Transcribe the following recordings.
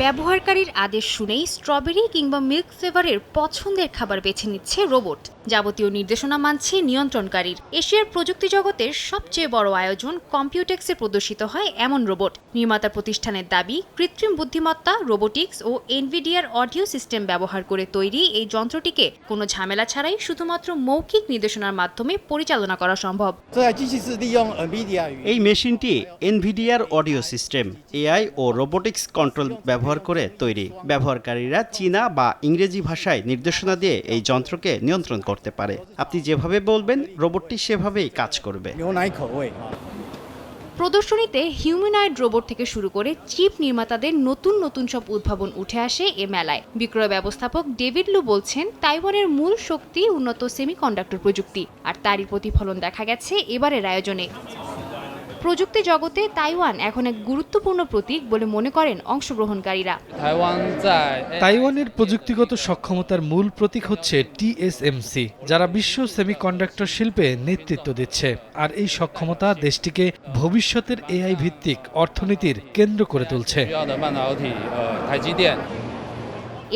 ব্যবহারকারীর আদেশ শুনেই স্ট্রবেরি কিংবা মিল্ক ফ্লেভারের পছন্দের খাবার বেছে নিচ্ছে রোবট। যাবতীয় নির্দেশনা মানছে নিয়ন্ত্রণকারীর। এশিয়ার প্রযুক্তি জগতের সবচেয়ে বড় আয়োজন কম্পিউটেক্সে প্রদর্শিত হয় এমন রোবট। নির্মাতা প্রতিষ্ঠানের দাবি কৃত্রিম বুদ্ধিমত্তা রোবোটিক্স ও এনভিডিয়ার অডিও সিস্টেম ব্যবহার করে তৈরি এই যন্ত্রটিকে কোনো ঝামেলা ছাড়াই শুধুমাত্র মৌখিক নির্দেশনার মাধ্যমে পরিচালনা করা সম্ভব। এই মেশিনটি এনভিডিয়ার অডিও সিস্টেম এআই ও রোবোটিক্স কন্ট্রোল ব্যবহার ব্যবহার করে তৈরি। ব্যবহারকারীরা চীনা বা ইংরেজি ভাষায় নির্দেশনা দিয়ে এই যন্ত্রকে নিয়ন্ত্রণ করতে পারে। আপনি যেভাবে বলবেন, রোবটটি সেভাবেই কাজ করবে। প্রদর্শনীতে হিউম্যানয়েড রোবট থেকে শুরু করে চিপ নির্মাতাদের নতুন নতুন সব উদ্ভাবন উঠে আসে এ মেলায়। বিক্রয় ব্যবস্থাপক ডেভিড লু বলছেন, তাইওয়ানের মূল শক্তি উন্নত সেমিকন্ডাক্টর প্রযুক্তি, আর তারই প্রতিফলন দেখা গেছে এবারের আয়োজনে। প্রযুক্তি জগতে তাইওয়ান এখন এক গুরুত্বপূর্ণ প্রতীক বলে মনে করেন অংশগ্রহণকারীরা। তাইওয়ানের প্রযুক্তিগত সক্ষমতার মূল প্রতীক হচ্ছে টিএসএমসি যারা বিশ্ব সেমিকন্ডাক্টর শিল্পে নেতৃত্ব দিচ্ছে। আর এই সক্ষমতা দেশটিকে ভবিষ্যতের এআই ভিত্তিক অর্থনীতির কেন্দ্র করে তুলছে।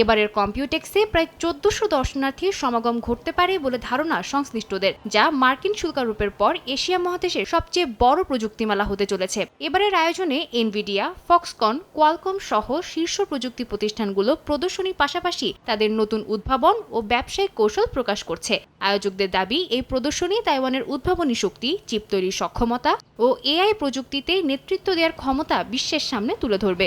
এবারের কম্পিউটেক্সে প্রায় চোদ্দশো দর্শনার্থীর সমাগম ঘটতে পারে বলে ধারণা সংশ্লিষ্টদের, যা মার্কিন শুল্কারোপের পর এশিয়া মহাদেশের সবচেয়ে বড় প্রযুক্তি মেলা হতে চলেছে। এবারের আয়োজনে এনভিডিয়া, ফক্সকন, কোয়ালকম সহ শীর্ষ প্রযুক্তি প্রতিষ্ঠানগুলো প্রদর্শনীর পাশাপাশি তাদের নতুন উদ্ভাবন ও ব্যবসায়িক কৌশল প্রকাশ করছে। আয়োজকদের দাবি, এই প্রদর্শনী তাইওয়ানের উদ্ভাবনী শক্তি, চিপ তৈরির সক্ষমতা ও এআই প্রযুক্তিতে নেতৃত্ব দেওয়ার ক্ষমতা বিশ্বের সামনে তুলে ধরবে।